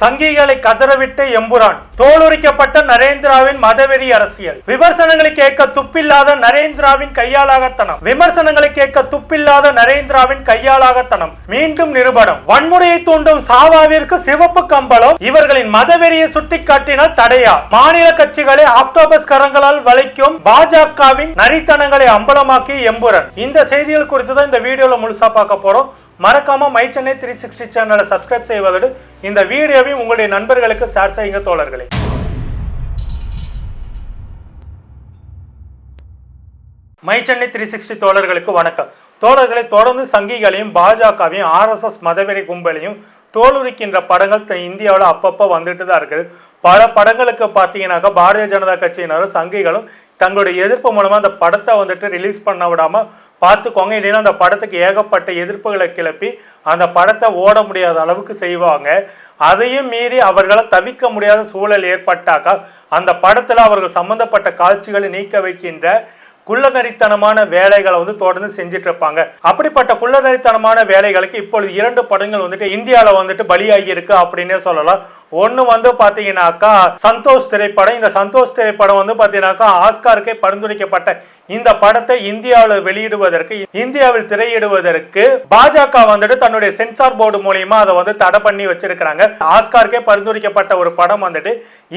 சங்கிகளை கதறவிட்ட எம்புரான் தோலுரிக்கப்பட்ட நரேந்திராவின் மதவெறி அரசியல். விமர்சனங்களை கேட்க துப்பில்லாத நரேந்திராவின் கையாளாகத்தனம். விமர்சனங்களை கேட்க துப்பில்லாத நரேந்திராவின் கையாளாகத்தனம். மீண்டும் நிருபணம் வன்முறையை தூண்டும் சாவாவிற்கு சிவப்பு கம்பளம். இவர்களின் மதவெறியை சுட்டி காட்டினால் தடையா? மாநில கட்சிகளை ஆக்டோபஸ் கரங்களால் வளைக்கும் பாஜகவின் நரித்தனங்களை அம்பலமாக்கி எம்புரன். இந்த செய்திகள் குறித்து தான் இந்த வீடியோல முழுசா பார்க்க போறோம். மறக்காம மை சென்னை த்ரீ சிக்ஸ்டி சேனலை சப்ஸ்கிரைப் செய்வதோடு இந்த வீடியோவையும் உங்களுடைய நண்பர்களுக்கு ஷேர் செய்யுங்க தோழர்களே. மை சென்னை த்ரீ சிக்ஸ்டி தோழர்களுக்கு வணக்கம். தோழர்களை தொடர்ந்து சங்கிகளையும் பாஜகவையும் ஆர்எஸ்எஸ் மதவெறி கும்பலையும் தோலுரிக்கின்ற படங்கள் இந்தியாவில் அப்பப்போ வந்துட்டு தான் இருக்குது. பல படங்களுக்கு பார்த்தீங்கன்னாக்கா பாரதிய ஜனதா கட்சியினரும் சங்கிகளும் தங்களுடைய எதிர்ப்பு மூலமாக அந்த படத்தை வந்துட்டு ரிலீஸ் பண்ண விடாமல் பார்த்துக்கோங்க. இல்லைன்னா அந்த படத்துக்கு ஏகப்பட்ட எதிர்ப்புகளை கிளப்பி அந்த படத்தை ஓட முடியாத அளவுக்கு செய்வாங்க. அதையும் மீறி அவர்களால் தவிக்க முடியாத சூழல் ஏற்பட்டாக்கா அந்த படத்தில் அவர்கள் சம்பந்தப்பட்ட காட்சிகளை நீக்க வைக்கின்ற குள்ளநரித்தனமான வேலைகளை வந்து தொடர்ந்து செஞ்சுட்டு இருப்பாங்க. அப்படிப்பட்ட குள்ளநரித்தனமான வேலைகளுக்கு இப்பொழுது இரண்டு படங்கள் வந்துட்டு இந்தியாவில் வந்துட்டு பலியாகி இருக்கு அப்படின்னே சொல்லலாம். ஒன்று வந்து பார்த்தீங்கன்னாக்கா சந்தோஷ் திரைப்படம். இந்த சந்தோஷ் திரைப்படம் வந்து பார்த்தீங்கன்னாக்கா ஆஸ்காருக்கே பரிந்துரைக்கப்பட்ட இந்த படத்தை இந்தியாவில் வெளியிடுவதற்கு இந்தியாவில் திரையிடுவதற்கு பாஜக வந்துட்டு தன்னுடைய சென்சார் போர்டு மூலியமா அதை வந்து தடை பண்ணி வச்சிருக்கிறாங்க. ஆஸ்காருக்கே பரிந்துரைக்கப்பட்ட ஒரு படம் வந்துட்டு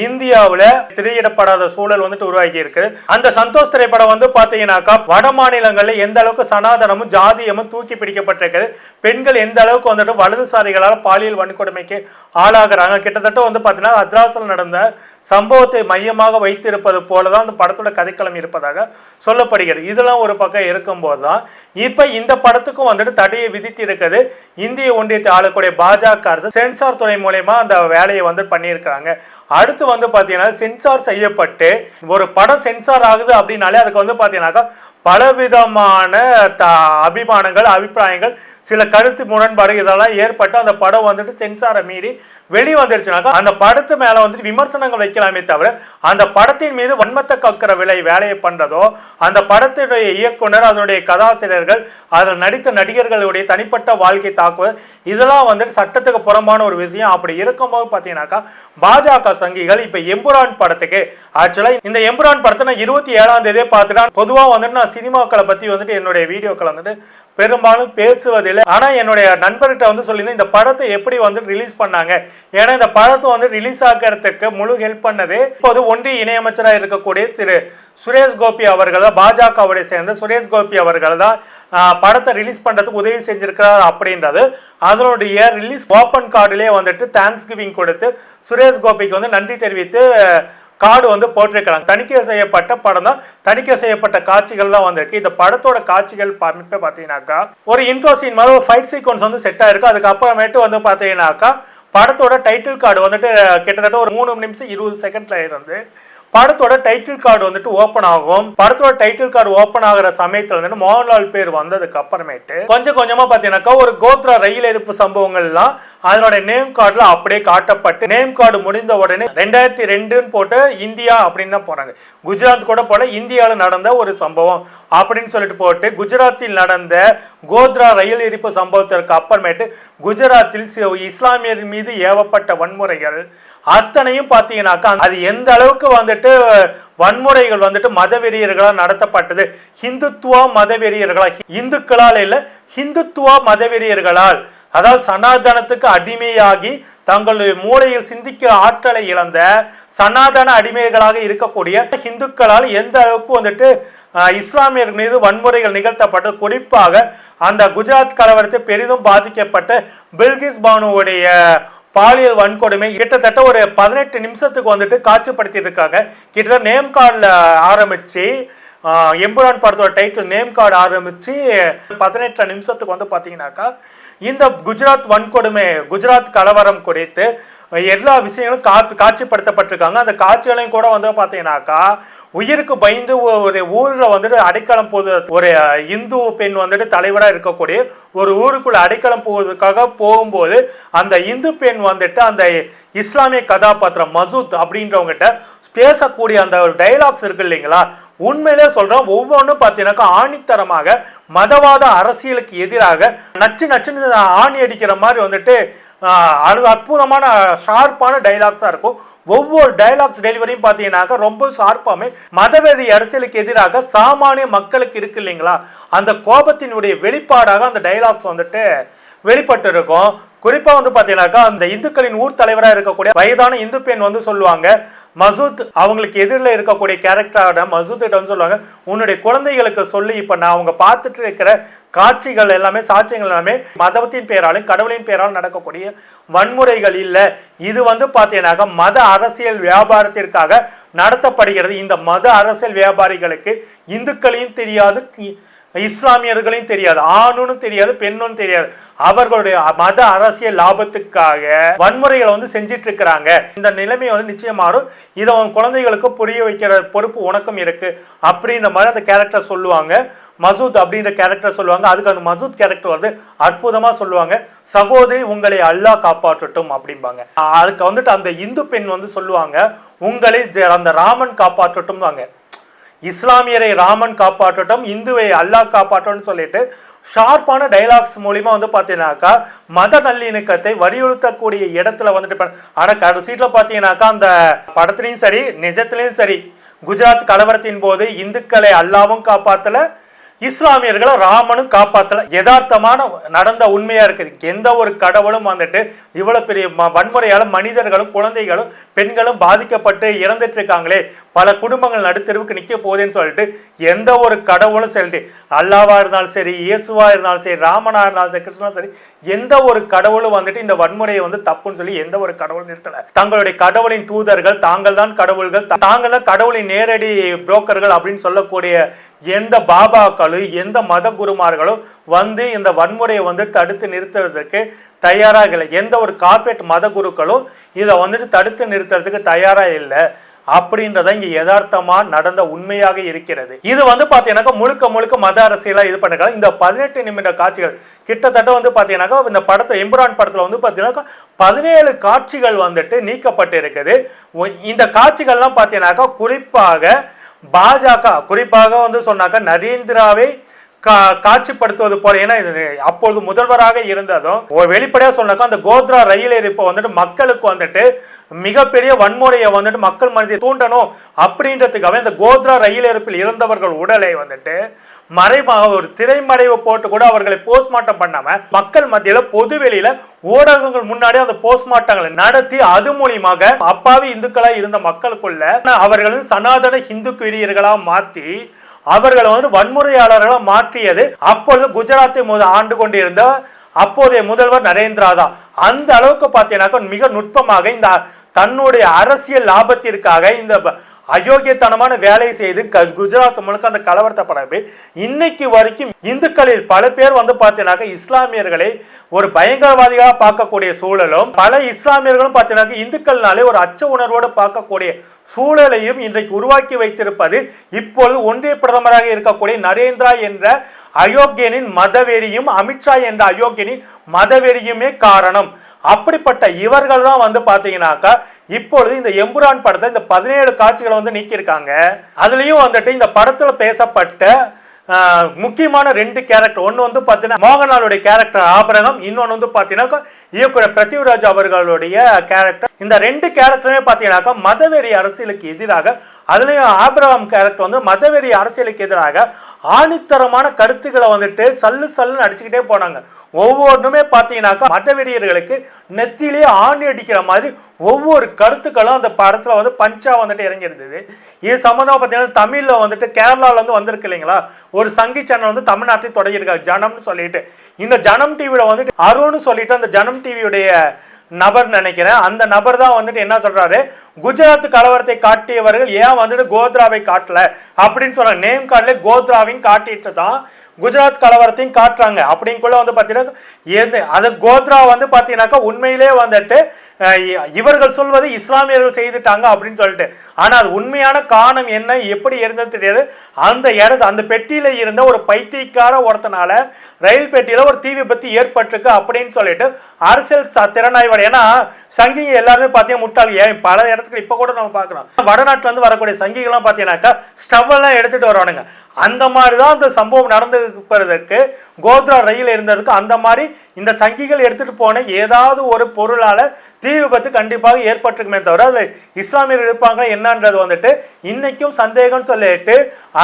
இந்தியாவில் திரையிடப்படாத சூழல் வந்துட்டு உருவாகி இருக்கு. அந்த சந்தோஷ் திரைப்படம் வந்து பாத்தீங்கன்னாக்கா வட மாநிலங்களில் எந்த அளவுக்கு சனாதனமும் ஜாதியமும் தூக்கி பிடிக்கப்பட்டிருக்குது. பெண்கள் எந்த அளவுக்கு வந்துட்டு வலதுசாரிகளால் பாலியல் வன்கொடுமைக்கு ஆளாகிறாங்க கிட்ட கிட்டத்தட்ட வந்து பார்த்தீங்கன்னா அத்ராஸில் நடந்த சம்பவத்தை மையமாக வைத்திருப்பது போல தான் அந்த படத்தோட கதைக்களம் இருப்பதாக சொல்லப்படுகிறது. இதெல்லாம் ஒரு பக்கம் இருக்கும்போது தான் இப்போ இந்த படத்துக்கும் வந்துட்டு தடையை விதித்து இருக்குது இந்திய ஒன்றியத்தை ஆளக்கூடிய பாஜக அரசு சென்சார் துறை மூலயமா அந்த வேலையை வந்து பண்ணியிருக்காங்க அடுத்து வந்து பார்த்தீங்கன்னா சென்சார் செய்யப்பட்டு ஒரு படம் சென்சார் ஆகுது அப்படின்னாலே அதுக்கு வந்து பார்த்தீங்கன்னாக்கா பலவிதமான த அபிமானங்கள் அபிப்பிராயங்கள் சில கருத்து முரண்பாடு இதெல்லாம் ஏற்பட்டு அந்த படம் வந்துட்டு சென்சாரை மீறி வெளி வந்துருச்சுனாக்கா அந்த படத்து மேலே வந்துட்டு விமர்சனங்கள் வைக்கலாமே தவிர அந்த படத்தின் மீது வன்மத்தை கக்கிற விலை வேலையை பண்ணுறதோ அந்த படத்தினுடைய இயக்குனர் அதனுடைய கதாசிரியர்கள் அதில் நடித்த நடிகர்களுடைய தனிப்பட்ட வாழ்க்கை தாக்குவது இதெல்லாம் வந்துட்டு சட்டத்துக்கு புறம்பான ஒரு விஷயம். அப்படி இருக்கும்போது பார்த்தீங்கன்னாக்கா பாஜக சங்கிகள் இப்போ எம்புரான் படத்துக்கு ஆக்சுவலாக இந்த எம்புரான் படத்தை நான் இருபத்தி ஏழாம் தேதியே பார்த்துட்டேன். பொதுவாக வந்துட்டு நான் சினிமாக்களை பற்றி வந்துட்டு என்னுடைய வீடியோக்கள் வந்துட்டு பெரும்பாலும் பேசுவதில்லை. ஆனால் என்னுடைய நண்பர்கிட்ட வந்து சொல்லியிருந்தேன் இந்த படத்தை எப்படி வந்து ரிலீஸ் பண்ணாங்க? ஏன்னா இந்த படத்தை வந்து ரிலீஸ் ஆக்கிறதுக்கு முழு ஹெல்ப் பண்ணது இப்போது ஒன்றிய இணையமைச்சராக இருக்கக்கூடிய திரு சுரேஷ் கோபி அவர்கள் தான் பாஜகவுடைய சேர்ந்த சுரேஷ் கோபி அவர்கள் தான் படத்தை ரிலீஸ் பண்ணுறதுக்கு உதவி செஞ்சிருக்கிறார் அப்படின்றது. அதனுடைய ரிலீஸ் ஓப்பன் கார்டுலேயே வந்துட்டு தேங்க்ஸ் கிவிங் கொடுத்து சுரேஷ் கோபிக்கு வந்து நன்றி தெரிவித்து கார்டு வந்து போட்டிருக்கிறாங்க தணிக்கை செய்யப்பட்ட படம் தான் தணிக்கை செய்யப்பட்ட காட்சிகள் தான் வந்திருக்கு. இந்த படத்தோட காட்சிகள் அமைப்பை பார்த்தீங்கன்னாக்கா ஒரு இன்ட்ரோ சீன் மாதிரி ஒரு ஃபைட் சீக்வன்ஸ் வந்து செட் ஆயிருக்கு. அதுக்கப்புறமேட்டு வந்து பார்த்தீங்கன்னாக்கா படத்தோட டைட்டில் கார்டு வந்துட்டு கிட்டத்தட்ட ஒரு மூணு நிமிஷம் இருபது செகண்ட்ல இருந்து படத்தோட டைட்டில் கார்டு வந்துட்டு ஓப்பன் ஆகும். படத்தோட டைட்டில் கார்டு ஓப்பன் ஆகிற சமயத்துல வந்துட்டு மோகன்லால் பேர் வந்ததுக்கு அப்புறமேட்டு கொஞ்சம் கொஞ்சமா பாத்தீங்கன்னாக்கா ஒரு கோத்ரா ரயில் எரிப்பு சம்பவங்கள்லாம் அதனோட நேம் கார்டுல அப்படியே காட்டப்பட்டு நேம் கார்டு முடிந்த உடனே ரெண்டாயிரத்தி ரெண்டுன்னு போட்டு இந்தியா அப்படின்னு தான் போறாங்க. குஜராத் கூட போல இந்தியாவில் நடந்த ஒரு சம்பவம் அப்படின்னு சொல்லிட்டு போட்டு குஜராத்தில் நடந்த கோத்ரா ரயில் எரிப்பு சம்பவத்திற்கு அப்புறமேட்டு குஜராத்தில் இஸ்லாமியர் மீது ஏவப்பட்ட வன்முறைகள் அத்தனையும் பார்த்தீங்கன்னாக்கா அது எந்த அளவுக்கு வந்துட்டு வன்முறைகள் வந்துட்டு மதவெறியர்களால் நடத்தப்பட்டது. ஹிந்துத்துவா மதவெறியர்களால் இந்துக்களால் இல்லை ஹிந்துத்துவா மதவெறியர்களால். அதாவது சனாதனத்துக்கு அடிமையாகி தங்களுடைய மூளையில் சிந்திக்கிற ஆற்றலை இழந்த சனாதன அடிமைகளாக இருக்கக்கூடிய இந்துக்களால் எந்த அளவுக்கு வந்துட்டு இஸ்லாமியர் மீது வன்முறைகள் நிகழ்த்தப்பட்டது. குறிப்பாக அந்த குஜராத் கலவரத்தை பெரிதும் பாதிக்கப்பட்ட பில்கிஸ் பானுவுடைய பாலியல் வன்கொடுமை கிட்டத்தட்ட ஒரு பதினெட்டு நிமிஷத்துக்கு வந்துட்டு காட்சிப்படுத்தி இருக்காங்க கிட்டத்தட்ட நேம் கார்டில் ஆரம்பிச்சு எம்புரான் படத்தோட டைட்டில் நேம் கார்டு ஆரம்பிச்சு பதினெட்டு நிமிஷத்துக்கு வந்து பார்த்தீங்கன்னாக்கா இந்த குஜராத் வன்கொடுமை குஜராத் கலவரம் குறித்து எல்லா விஷயங்களும் கா காட்சிப்படுத்தப்பட்டிருக்காங்க. அந்த காட்சிகளையும் கூட வந்து பார்த்தீங்கன்னாக்கா உயிருக்கு பயந்து ஒரு ஊரில் வந்துட்டு அடைக்கலம் போது ஒரு இந்து பெண் வந்துட்டு தலைவராக இருக்கக்கூடிய ஒரு ஊருக்குள்ள அடைக்கலம் போவதற்காக போகும்போது அந்த இந்து பெண் வந்துட்டு அந்த இஸ்லாமிய கதாபாத்திரம் மசூத் அப்படின்றவங்ககிட்ட பேசக்கூடிய அந்த ஒரு டைலாக்ஸ் இருக்கு இல்லைங்களா? உண்மையிலே சொல்றோம் ஒவ்வொன்றும் பார்த்தீங்கன்னாக்கா ஆணித்தரமாக மதவாத அரசியலுக்கு எதிராக நச்சு நச்சுன்னு ஆணி அடிக்கிற மாதிரி வந்துட்டு அது அற்புதமான ஷார்ப்பான டைலாக்ஸாக இருக்கும். ஒவ்வொரு டைலாக்ஸ் டெலிவரியும் பார்த்தீங்கன்னாக்க ரொம்ப ஷார்ப்பாமே மதவெறி அரசியலுக்கு எதிராக சாமானிய மக்களுக்கு இருக்கு இல்லைங்களா? அந்த கோபத்தினுடைய வெளிப்பாடாக அந்த டைலாக்ஸ் வந்துட்டு வெளிப்பட்டு இருக்கும் குறிப்பா வந்து பாத்தீங்கன்னாக்கா அந்த இந்துக்களின் ஊர் தலைவராக இருக்கக்கூடிய வயதான இந்து பெண் வந்து சொல்லுவாங்க மசூத் அவங்களுக்கு எதிரில் இருக்கக்கூடிய கேரக்டரான மசூத் கிட்ட வந்து சொல்லுவாங்க உன்னுடைய குழந்தைகளுக்கு சொல்லி இப்ப நான் அவங்க பார்த்துட்டு இருக்கிற காட்சிகள் எல்லாமே சாட்சியங்கள் எல்லாமே மதத்தின் பெயராலும் கடவுளின் பெயராலும் நடக்கக்கூடிய வன்முறைகள் இல்லை. இது வந்து பார்த்தீங்கன்னாக்கா மத அரசியல் வியாபாரத்திற்காக நடத்தப்படுகிறது. இந்த மத அரசியல் வியாபாரிகளுக்கு இந்துக்களையும் தெரியாது இஸ்லாமியர்களையும் தெரியாது ஆணுன்னு தெரியாது பெண்ணும் தெரியாது. அவர்களுடைய மத அரசியல் லாபத்துக்காக வன்முறைகளை வந்து செஞ்சிட்டு இருக்கிறாங்க இந்த நிலைமை வந்து நிச்சயமாறும் இதை உன் குழந்தைகளுக்கு புரிய வைக்கிற பொறுப்பு உனக்கும் இருக்கு அப்படின்ற மாதிரி அந்த கேரக்டர் சொல்லுவாங்க. மசூத் அப்படின்ற கேரக்டர் சொல்லுவாங்க. அதுக்கு அந்த மசூத் கேரக்டர் வந்து அற்புதமாக சொல்லுவாங்க. சகோதரி உங்களை அல்லாஹ் காப்பாற்றட்டும் அப்படிம்பாங்க. அதுக்கு வந்துட்டு அந்த இந்து பெண் வந்து சொல்லுவாங்க. உங்களை அந்த ராமன் காப்பாற்றட்டும் வாங்க இஸ்லாமியரை ராமன் காப்பாற்றட்டும் இந்துவை அல்லாஹ் காப்பாற்றும் சொல்லிட்டு ஷார்ப்பான டைலாக்ஸ் மூலிமா வந்து பார்த்தீங்கன்னாக்கா மத நல்லிணக்கத்தை வலியுறுத்தக்கூடிய இடத்துல வந்துட்டு ஆனால் கடைசீட்டில் பார்த்தீங்கன்னாக்கா அந்த படத்துலையும் சரி நிஜத்துலேயும் சரி குஜராத் கலவரத்தின் போது இந்துக்களை அல்லாவும் காப்பாற்றலை இஸ்லாமியர்களை ராமனும் காப்பாத்தல. யதார்த்தமான நடந்த உண்மையா இருக்குது எந்த ஒரு கடவுளும் வந்துட்டு இவ்வளவு பெரிய ம- வன்முறையால மனிதர்களும் குழந்தைகளும் பெண்களும் பாதிக்கப்பட்டு இறந்துட்டு இருக்காங்களே பல குடும்பங்கள் நடுத்தருவுக்கு நிக்க போகுதுன்னு சொல்லிட்டு எந்த ஒரு கடவுளும் சொல்லிட்டு அல்லாவா இருந்தாலும் சரி இயேசுவா இருந்தாலும் சரி ராமனா இருந்தாலும் சரி கிருஷ்ணா சரி எந்த ஒரு கடவுளும் வந்துட்டு இந்த வன்முறையை வந்து தப்புன்னு சொல்லி எந்த ஒரு கடவுளும் நிறுத்தல. தங்களுடைய கடவுளின் தூதர்கள் தாங்கள் தான் கடவுள்கள் தாங்கள் தான் கடவுளின் நேரடி புரோக்கர்கள் அப்படின்னு சொல்லக்கூடிய எந்த பாபாக்களும் எந்த மத குருமார்களும் வந்து இந்த வன்முறையை வந்து தடுத்து நிறுத்துறதுக்கு தயாராக இல்லை. எந்த ஒரு கார்ப்பரேட் மத குருக்களும் இதை வந்துட்டு தடுத்து நிறுத்துறதுக்கு தயாராக இல்லை அப்படின்றத இங்க யதார்த்தமா நடந்த உண்மையாக இருக்கிறது. இது வந்து பாத்தீங்கன்னாக்கா முழுக்க முழுக்க மத அரசியலா இது பண்ணிருக்காங்க. இந்த பதினெட்டு நிமிட காட்சிகள் கிட்டத்தட்ட வந்து பாத்தீங்கன்னாக்கா இந்த படத்தை எம்புரான் படத்துல வந்து பாத்தீங்கன்னாக்கா பதினேழு காட்சிகள் வந்துட்டு நீக்கப்பட்டு இருக்குது இந்த காட்சிகள்லாம் பாத்தீங்கன்னாக்கா குறிப்பாக பாஜக குறிப்பாக வந்து சொன்னாக்கா நரேந்திராவை கா காட்சிப்படுத்துவது போல ஏன்னா இது அப்பொழுது முதல்வராக இருந்ததும் வெளிப்படையாக சொன்னாக்கா அந்த கோத்ரா ரயில் எரிப்பை வந்துட்டு மக்களுக்கு வந்துட்டு மிகப்பெரிய வன்முறையை வந்துட்டு மக்கள் மனதை தூண்டணும் அப்படின்றதுக்காக இந்த கோத்ரா ரயில் எரிப்பில் இறந்தவர்கள் உடலை வந்துட்டு மறைமாக ஒரு திரைமறைவு போட்டு கூட அவர்களை போஸ்ட்மார்ட்டம் பண்ணாம மக்கள் மத்தியில பொது வெளியில ஊடகங்கள் முன்னாடி அந்த போஸ்ட்மார்ட்டங்களை நடத்தி அது மூலியமாக அப்பாவி இந்துக்களா இருந்த மக்களுக்குள்ள அவர்களும் சனாதன இந்து பிரியர்களா மாத்தி அவர்களை வந்து வன்முறையாளர்களா மாற்றியது அப்பொழுது குஜராத்தை முத ஆண்டு கொண்டிருந்த அப்போதைய முதல்வர் நரேந்திரா தான் அந்த அளவுக்கு பார்த்தீங்கன்னாக்கா மிக நுட்பமாக இந்த தன்னுடைய அரசியல் லாபத்திற்காக இந்த அயோக்கியத்தனமான வேலையை செய்து க- குஜராத் முழுக்க அந்த கலவரத்தை பரப்பி இன்னைக்கு வரைக்கும் இந்துக்களில் பல பேர் வந்து பார்த்தீங்கன்னாக்க இஸ்லாமியர்களை ஒரு பயங்கரவாதிகளாக பார்க்கக்கூடிய சூழலும் பல இஸ்லாமியர்களும் பார்த்தீங்கன்னாக்கா இந்துக்கள்னாலே ஒரு அச்ச உணர்வோடு பார்க்கக்கூடிய சூழலையும் இன்றைக்கு உருவாக்கி வைத்திருப்பது இப்பொழுது ஒன்றிய பிரதமராக இருக்கக்கூடிய நரேந்திரா என்ற அயோக்கியனின் மதவெறியும் அமித்ஷா என்ற அயோக்கியனின் மதவெறியுமே காரணம். அப்படிப்பட்ட இவர்கள் தான் வந்து பார்த்தீங்கன்னாக்கா இப்பொழுது இந்த எம்புரான் படத்தை இந்த பதினேழு காட்சிகளை வந்து நீக்கியிருக்காங்க. அதுலேயும் வந்துட்டு இந்த படத்தில் பேசப்பட்ட முக்கியமான ரெண்டு கேரக்டர் ஒன்று வந்து பார்த்தீங்கன்னா மோகன்லாலுடைய கேரக்டர் ஆபரகம் இன்னொன்று வந்து பார்த்தீங்கன்னாக்கா இயக்குனர் பிருத்திவிராஜ் அவர்களுடைய கேரக்டர் இந்த ரெண்டு கேரக்டருமே பார்த்தீங்கன்னாக்கா மதவெறி அரசியலுக்கு எதிராக அதுலேயும் ஆபிரகாம் கேரக்டர் வந்து மதவெறி அரசியலுக்கு எதிராக ஆணித்தரமான கருத்துக்களை வந்துட்டு சல்லு சல்லுன்னு அடிச்சுக்கிட்டே போனாங்க. ஒவ்வொன்றுமே பார்த்தீங்கன்னாக்கா மதவெறியர்களுக்கு நெத்தியிலே ஆணி அடிக்கிற மாதிரி ஒவ்வொரு கருத்துக்களும் அந்த படத்தில் வந்து பஞ்சா வந்துட்டு இறங்கியிருந்தது. இது சம்மந்தமாக பார்த்தீங்கன்னா தமிழில் வந்துட்டு கேரளாவில் வந்து வந்திருக்கு இல்லைங்களா? ஒரு சங்கி சேனல் வந்து தமிழ்நாட்டில் தொடங்கியிருக்காங்க ஜனம்னு சொல்லிட்டு. இந்த ஜனம் டிவியில் வந்துட்டு அருண்னு சொல்லிட்டு அந்த ஜனம் டிவியுடைய நபர் நினைக்கிறேன். அந்த நபர் தான் வந்துட்டு என்ன சொல்றாரு? குஜராத் கலவரத்தை காட்டியவர்கள் ஏன் வந்துட்டு கோத்ராவை காட்டல? அப்படின்னு சொல்ற நேம் கார்டில் கோத்ராவையும் காட்டிட்டு தான் குஜராத் கலவரத்தையும் காட்டுறாங்க. அப்படிங்குள்ள வந்து பார்த்தீங்கன்னா எது? அது கோத்ரா வந்து பார்த்தீங்கன்னாக்கா உண்மையிலே வந்துட்டு இவர்கள் சொல்வது இஸ்லாமியர்கள் செய்துட்டாங்க அப்படின்னு சொல்லிட்டு. ஆனால் அது உண்மையான காரணம் என்ன எப்படி இருந்தது தெரியாது. அந்த இடத்து அந்த பெட்டியில் இருந்த ஒரு பைத்தியக்கார ஒருத்தனால ரயில் பெட்டியில் ஒரு தீ விபத்து ஏற்பட்டிருக்கு அப்படின்னு சொல்லிட்டு அரசியல் ச- திறனாய்வாளர் ஏன்னா சங்கிங்க எல்லாருமே பார்த்தீங்கன்னா முட்டாள் ஏன் பல இடத்துக்கு இப்போ கூட நம்ம பார்க்கலாம். வடநாட்டிலேருந்து வரக்கூடிய சங்கிகள்லாம் பார்த்தீங்கன்னாக்கா ஸ்டவ்வெல்லாம் எடுத்துகிட்டு எடுத்துட்டு வருவானுங்க. அந்த மாதிரி தான் அந்த சம்பவம் நடந்திருப்பதற்கு கோத்ரா ரயில் இருந்ததுக்கு அந்த மாதிரி இந்த சங்கிகள் எடுத்துகிட்டு போன ஏதாவது ஒரு பொருளால் தீ விபத்து கண்டிப்பாக ஏற்பட்டிருக்குமே தவிர அது இஸ்லாமியர் இருப்பாங்க என்னன்றது வந்துட்டு இன்னைக்கும் சந்தேகம் சொல்லிட்டு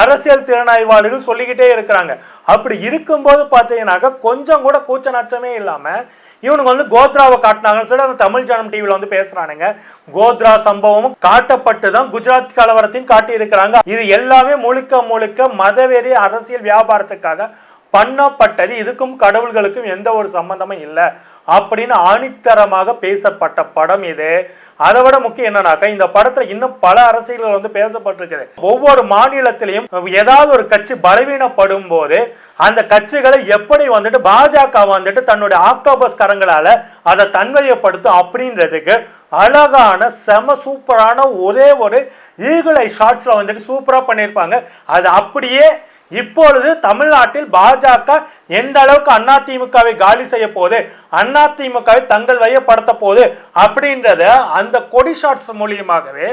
அரசியல் திறனாய்வாளர்கள் சொல்லிக்கிட்டே இருக்கிறாங்க. அப்படி இருக்கும்போது பார்த்தீங்கன்னாக்கா கொஞ்சம் கூட கூச்ச நச்சமே இல்லாமல் இவனுக்கு வந்து கோத்ராவை காட்டினாங்கன்னு சொல்லி அந்த தமிழ் ஜனம் டிவியில் வந்து பேசுகிறானுங்க கோத்ரா சம்பவமும் காட்டப்பட்டு தான் குஜராத் கலவரத்தையும் காட்டியிருக்கிறாங்க. இது எல்லாமே முழுக்க முழுக்க மதவெறி அரசியல் வியாபாரத்துக்காக பண்ணப்பட்டது இதுக்கும் கடவுள்களுக்கும் எந்த ஒரு சம்பந்தமும் இல்லை அப்படின்னு ஆணித்தரமாக பேசப்பட்ட படம் இது. அதை விட முக்கியம் என்னன்னாக்கா இந்த படத்துல இன்னும் பல அரசியல்கள் வந்து பேசப்பட்டிருக்குது. ஒவ்வொரு மாநிலத்திலையும் ஏதாவது ஒரு கட்சி பலவீனப்படும் போது அந்த கட்சிகளை எப்படி வந்துட்டு பாஜக வந்துட்டு தன்னுடைய ஆக்டோபஸ் கரங்களால அதை தன்மையப்படுத்தும் அப்படின்றதுக்கு அழகான செம சூப்பரான ஒரே ஒரு ஈகுலை ஷார்ட்ஸ்ல வந்துட்டு சூப்பரா பண்ணியிருப்பாங்க. அது அப்படியே இப்பொழுது தமிழ்நாட்டில் பாஜக எந்த அளவுக்கு அதிமுகவை காலி செய்ய போகுது அதிமுகவை தங்கள் வயப்படுத்த போகுது அப்படின்றத அந்த கொடி ஷாட்ஸ் மூலியமாகவே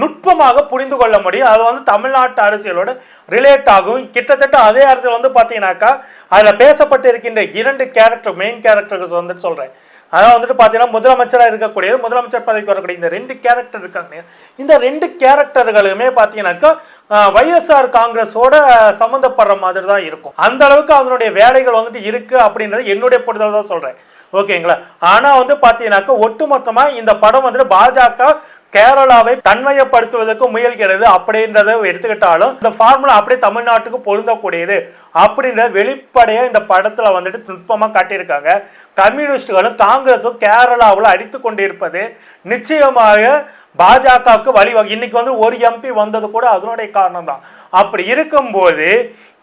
நுட்பமாக புரிந்து கொள்ள முடியும். அது வந்து தமிழ்நாட்டு அரசியலோட ரிலேட் ஆகும். கிட்டத்தட்ட அதே அரசியல் வந்து பார்த்தீங்கன்னாக்கா அதில் பேசப்பட்டு இருக்கின்ற இரண்டு கேரக்டர் மெயின் கேரக்டர்ஸ் வந்துட்டு சொல்கிறேன் அதான் வந்துட்டு பார்த்தீங்கன்னா முதலமைச்சராக இருக்கக்கூடியது முதலமைச்சர் பதவிக்கு வரக்கூடிய இந்த ரெண்டு கேரக்டர் இருக்காங்க இந்த ரெண்டு கேரக்டர்களுமே பார்த்தீங்கன்னாக்கா வைஎஸ்ஆர் காங்கிரஸோட சம்மந்தப்படுற மாதிரி தான் இருக்கும். அந்த அளவுக்கு அதனுடைய வேலைகள் வந்துட்டு இருக்கு அப்படின்றது என்னுடைய புரிதல் தான் சொல்கிறேன் ஓகேங்களா? ஆனால் வந்து பார்த்தீங்கன்னாக்கா ஒட்டுமொத்தமாக இந்த படம் வந்துட்டு பாஜக கேரளாவை தன்மையப்படுத்துவதற்கு முயல்கிறது அப்படின்றத எடுத்துக்கிட்டாலும் இந்த ஃபார்முலா அப்படியே தமிழ்நாட்டுக்கு பொருந்தக்கூடியது அப்படின்ற வெளிப்படையாக இந்த படத்தில் வந்துட்டு நுட்பமாக காட்டியிருக்காங்க. கம்யூனிஸ்டுகளும் காங்கிரஸும் கேரளாவில் அடித்து கொண்டிருப்பது நிச்சயமாக பாஜகவுக்கு வழிவகை. இன்னைக்கு வந்து ஒரு எம்பி வந்தது கூட அதனுடைய காரணம் தான் அப்படி இருக்கும்போது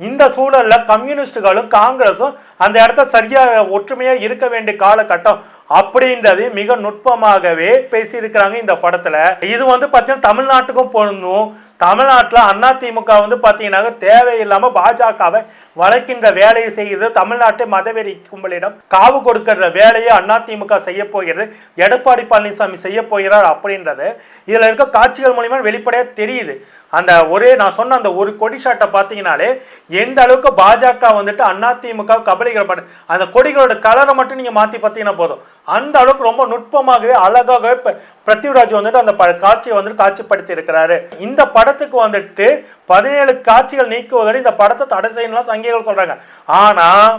இந்த சூழலில் கம்யூனிஸ்டுகளும் காங்கிரஸும் அந்த இடத்த சரியாக ஒற்றுமையாக இருக்க வேண்டிய காலகட்டம் அப்படின்றது மிக நுட்பமாகவே பேசியிருக்கிறாங்க இந்த படத்தில். இது வந்து பார்த்தீங்கன்னா தமிழ்நாட்டுக்கும் பொருந்தும். தமிழ்நாட்டில் அதிமுக வந்து பார்த்தீங்கன்னா தேவையில்லாமல் பாஜகவை வளர்க்கின்ற வேலையை செய்கிறது தமிழ்நாட்டை மதவெறி கும்பலிடம் காவு கொடுக்கிற வேலையை அதிமுக செய்ய போகிறது எடப்பாடி பழனிசாமி செய்ய போகிறார் அப்படின்றது. இதில் இருக்க காட்சிகள் மூலிமா வெளிப்படையாக தெரியுது. அந்த ஒரே நான் சொன்ன அந்த ஒரு கொடி ஷாட்டை பார்த்தீங்கனாலே எந்த அளவுக்கு பாஜக வந்துட்டு அதிமுக கபலீகரப்படு அந்த கொடிகளோட கலரை மட்டும் நீங்கள் மாற்றி பார்த்தீங்கன்னா போதும். அந்த அளவுக்கு ரொம்ப நுட்பமாகவே அழகாகவே ப- பிருத்திவிராஜ் வந்துட்டு அந்த ப காட்சியை வந்துட்டு காட்சிப்படுத்தி இருக்கிறாரு. இந்த படத்துக்கு வந்துட்டு பதினேழு காட்சிகள் நீக்குவதோடு இந்த படத்தை தடை செய்யணும்லாம் சங்கிகள் சொல்கிறாங்க ஆனால்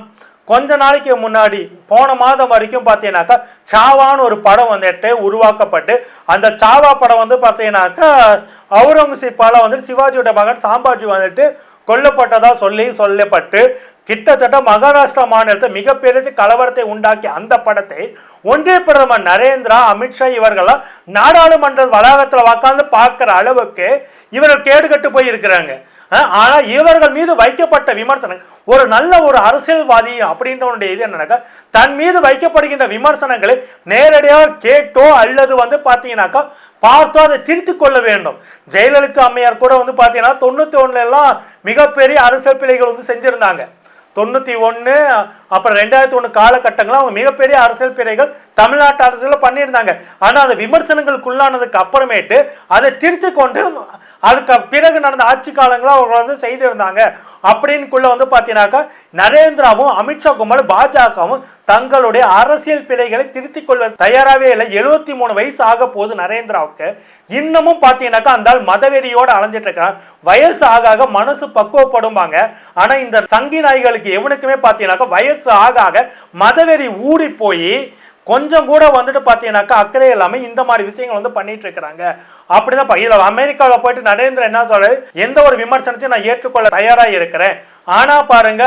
கொஞ்ச நாளைக்கு முன்னாடி போன மாதம் வரைக்கும் பார்த்தீங்கன்னாக்கா சாவான்னு ஒரு படம் வந்துட்டு உருவாக்கப்பட்டு அந்த சாவா படம் வந்து பார்த்தீங்கன்னாக்கா அவுரங்கசீப்பால் வந்துட்டு சிவாஜியோட மகன் சாம்பாஜி வந்துட்டு கொல்லப்பட்டதாக சொல்லி சொல்லப்பட்டு கிட்டத்தட்ட மகாராஷ்டிரா மாநிலத்தை மிகப்பெரிய கலவரத்தை உண்டாக்கி அந்த படத்தை ஒன்றிய பிரதமர் நரேந்திரா அமித்ஷா இவர்கள்லாம் நாடாளுமன்ற வளாகத்தில் உட்காந்து பார்க்குற அளவுக்கு இவர்கள் கேடுகட்டு போய் இருக்கிறாங்க ஆனால் இவர்கள் மீது வைக்கப்பட்ட விமர்சனம் ஒரு நல்ல ஒரு அரசியல்வாதி அப்படின்றவனுடைய இது என்னன்னாக்கா தன் மீது வைக்கப்படுகின்ற விமர்சனங்களை நேரடியாக கேட்டோ அல்லது வந்து பார்த்தீங்கன்னாக்கா பார்த்தோ அதை திருத்திக் கொள்ள வேண்டும். ஜெயலலிதா அம்மையார் கூட வந்து பார்த்தீங்கன்னா தொண்ணூற்றி ஒன்றுலாம் மிகப்பெரிய அரசியல் பிழைகள் வந்து செஞ்சுருந்தாங்க. தொண்ணூற்றி ஒன்று அப்புறம் ரெண்டாயிரத்தி ஒன்று காலகட்டங்களில் அவங்க மிகப்பெரிய அரசியல் பிழைகள் தமிழ்நாட்டு அரசியலில் பண்ணியிருந்தாங்க. ஆனால் அந்த விமர்சனங்களுக்குள்ளானதுக்கு அப்புறமேட்டு அதை திருத்தி கொண்டு அதுக்கு பிறகு நடந்த ஆட்சி காலங்களில் அவங்க வந்து செய்திருந்தாங்க. அப்படின்னுக்குள்ள வந்து பார்த்தீங்கன்னாக்கா நரேந்திராவும் அமித்ஷா கும்பல் பாஜகவும் தங்களுடைய அரசியல் பிழைகளை திருத்திக் கொள்ள தயாராகவே இல்லை. எழுபத்தி மூணு வயசு ஆக போகுது நரேந்திராவுக்கு. இன்னமும் பார்த்தீங்கன்னாக்கா அந்த ஆள் மதவெறியோடு அலைஞ்சிட்டு இருக்கான் வயசு ஆக ஆக மனசு பக்குவப்படும்பாங்க. ஆனால் இந்த சங்கி நாய்களுக்கு எவனுக்குமே பார்த்தீங்கன்னாக்கா வயசு ஆக ஆக மதவெறி ஊறி போய் கொஞ்சம் கூட வந்துட்டு பார்த்தீங்கன்னாக்கா அக்கறை இல்லாமல் இந்த மாதிரி விஷயங்கள் வந்து பண்ணிட்டு இருக்கிறாங்க. அப்படிதான் இதில் அமெரிக்காவில் போயிட்டு நரேந்திர என்ன சொல்றாரு? எந்த ஒரு விமர்சனத்தையும் நான் ஏற்றுக்கொள்ள தயாராக இருக்கிறேன். ஆனால் பாருங்க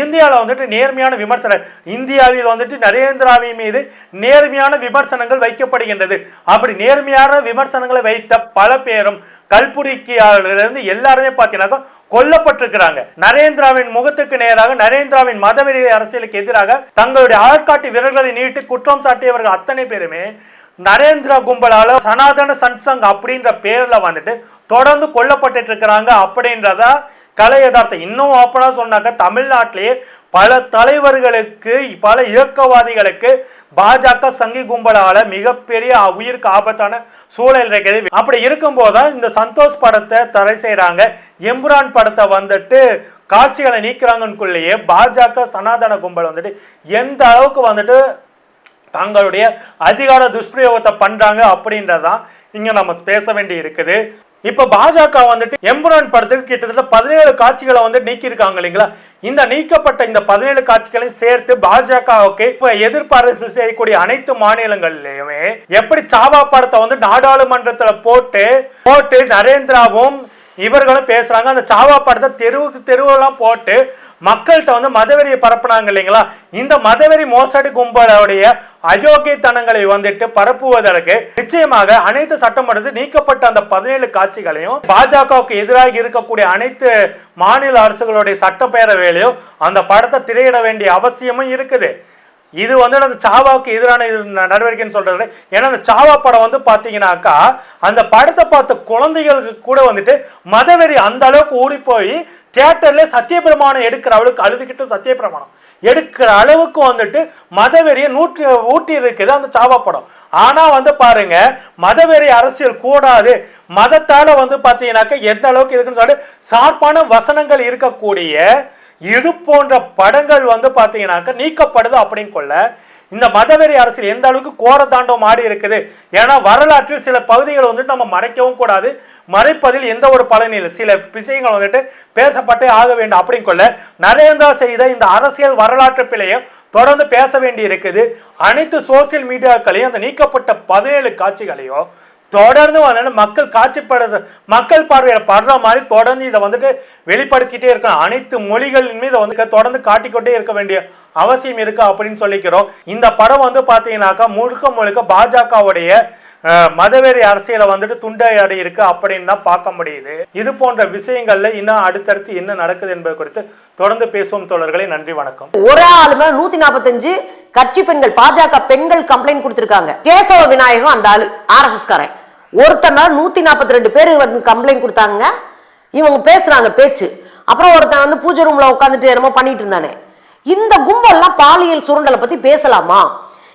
இந்தியாவில் வந்துட்டு நேர்மையான விமர்சனம் இந்தியாவில் வந்துட்டு நரேந்திராவின் மீது நேர்மையான விமர்சனங்கள் வைக்கப்படுகின்றது. அப்படி நேர்மையான விமர்சனங்களை வைத்த பல பேரும் கல்புரிக்கியிலிருந்து எல்லாருமே பார்த்தீங்கன்னாக்கா கொல்லப்பட்டிருக்கிறாங்க. நரேந்திராவின் முகத்துக்கு நேராக நரேந்திராவின் மதவெறி அரசியலுக்கு எதிராக தங்களுடைய ஆள்காட்டி விரல்களை நீட்டி குற்றம் சாட்டியவர்கள் அத்தனை பேருமே நரேந்திரா கும்பலால சனாதன சன்சங் அப்படின்ற பேரில் வந்துட்டு தொடர்ந்து கொல்லப்பட்டுட்டு இருக்கிறாங்க அப்படின்றத கலை யதார்த்தம். இன்னும் ஓப்பனாக சொன்னாக்க தமிழ்நாட்டிலேயே பல தலைவர்களுக்கு பல இயக்கவாதிகளுக்கு பாஜக சங்கி கும்பலால மிகப்பெரிய உயிருக்கு ஆபத்தான சூழல் இருக்குது. அப்படி இருக்கும்போது தான் இந்த சந்தோஷ் படத்தை தடை செய்கிறாங்க எம்புரான் படத்தை வந்துட்டு காட்சிகளை நீக்கிறாங்கன்னுக்குள்ளேயே பாஜக சனாதன கும்பல் வந்துட்டு எந்த அளவுக்கு வந்துட்டு தங்களுடைய அதிகார துஷ்பிரயோகத்தை பண்ணுறாங்க அப்படின்றதான் இங்கே நம்ம பேச வேண்டி இருக்குது. இப்ப பாஜக வந்துட்டு எம்புரான் படத்துக்கு கிட்டத்தட்ட பதினேழு காட்சிகளை வந்து நீக்கியிருக்காங்க இல்லைங்களா? இந்த நீக்கப்பட்ட இந்த பதினேழு காட்சிகளையும் சேர்த்து பாஜகவுக்கு இப்ப எதிர்ப்பு செய்யக்கூடிய அனைத்து மாநிலங்கள்லயுமே எப்படி சாவா படத்தை வந்து நாடாளுமன்றத்துல போட்டு போட்டு நரேந்திராவும் இவர்களும் பேசுறாங்க. அந்த சாவா படத்தை தெருவுக்கு தெருவெல்லாம் போட்டு மக்கள்கிட்ட வந்து மதவெறியை பரப்புனாங்க இல்லைங்களா? இந்த மதவெறி மோசடி கும்பலுடைய அயோக்கியத்தனங்களை வந்துட்டு பரப்புவதற்கு நிச்சயமாக அனைத்து சட்டமன்றத்தில் நீக்கப்பட்ட அந்த பதினேழு காட்சிகளையும் பாஜகவுக்கு எதிராக இருக்கக்கூடிய அனைத்து மாநில அரசுகளுடைய சட்டப்பேரவையிலையும் அந்த படத்தை திரையிட வேண்டிய அவசியமும் இருக்குது. இது வந்து அந்த சாவாவுக்கு எதிரான இது நடவடிக்கைன்னு சொல்றது ஏன்னா அந்த சாவா படம் வந்து பாத்தீங்கன்னாக்கா அந்த படத்தை பார்த்த குழந்தைகளுக்கு கூட வந்துட்டு மதவெறி அந்த அளவுக்கு ஊறி போய் தியேட்டர்ல சத்தியபிரமாணம் எடுக்கிற அளவுக்கு அழுதுகிட்டு சத்தியபிரமாணம் எடுக்கிற அளவுக்கு வந்துட்டு மதவெறியை நூற்றி ஊட்டி இருக்குது அந்த சாவா படம். ஆனால் வந்து பாருங்க மதவெறி அரசியல் கூடாது. மதத்தால் வந்து பார்த்தீங்கன்னாக்கா எந்த அளவுக்கு இருக்குன்னு சொல்லிட்டு சார்பான வசனங்கள் இருக்கக்கூடிய இது போன்ற படங்கள் வந்து பார்த்தீங்கன்னாக்க நீக்கப்படுது அப்படின்னு கொள்ள இந்த மதவெறி அரசியல் எந்த அளவுக்கு கோர தாண்டவம் ஆடி இருக்குது? ஏன்னா வரலாற்றில் சில பகுதிகளை வந்துட்டு நம்ம மறைக்கவும் கூடாது. மறைப்பதில் எந்த ஒரு பலனில் இல்லை. சில விஷயங்கள் வந்துட்டு பேசப்பட்டே ஆக வேண்டும் அப்படின்னு கொள்ள நரேந்திரா செய்த இந்த அரசியல் வரலாற்று பிழையை தொடர்ந்து பேச வேண்டி இருக்குது அனைத்து சோசியல் மீடியாக்களையும் அந்த நீக்கப்பட்ட பதினேழு காட்சிகளையும் தொடர்ந்து வந்து மக்கள் காட்சிப்படுது மக்கள் பார்வையில் படுற மாதிரி தொடர்ந்து இதை வந்துட்டு வெளிப்படுத்திக்கிட்டே இருக்கணும். அனைத்து மொழிகளின் மீது வந்து தொடர்ந்து காட்டிக்கொண்டே இருக்க வேண்டிய அவசியம் இருக்கு அப்படின்னு சொல்லிக்கிறோம். இந்த படம் வந்து பார்த்தீங்கன்னாக்கா முழுக்க முழுக்க பாஜகவுடைய மதவெறி அரசியலை வந்துட்டு துண்டையாடி இருக்கு அப்படின்னு தான் பார்க்க முடியுது. இது போன்ற விஷயங்கள்ல இன்னும் அடுத்தடுத்து என்ன நடக்குது என்பது குறித்து தொடர்ந்து பேசுவோம் தோழர்களை. நன்றி வணக்கம். ஒரு ஆளுமே நூத்தி நாற்பத்தஞ்சு கட்சி பெண்கள் பாஜக பெண்கள் கம்ப்ளைண்ட் கொடுத்திருக்காங்க. கேசவ விநாயகம் அந்த ஆளு ஆர்எஸ்எஸ் காரன். ஒருத்தர் மேல நூத்தி நாற்பத்தி ரெண்டு பேர் வந்து கம்ப்ளைண்ட் கொடுத்தாங்க. இவங்க பேசுறாங்க பேச்சு. அப்புறம் ஒருத்தன் வந்து பூஜை ரூம்ல உட்காந்துட்டு என்னமோ பண்ணிட்டு இருந்தானே. இந்த கும்பல்லாம் பாலியல் சுருண்டலை பத்தி பேசலாமா?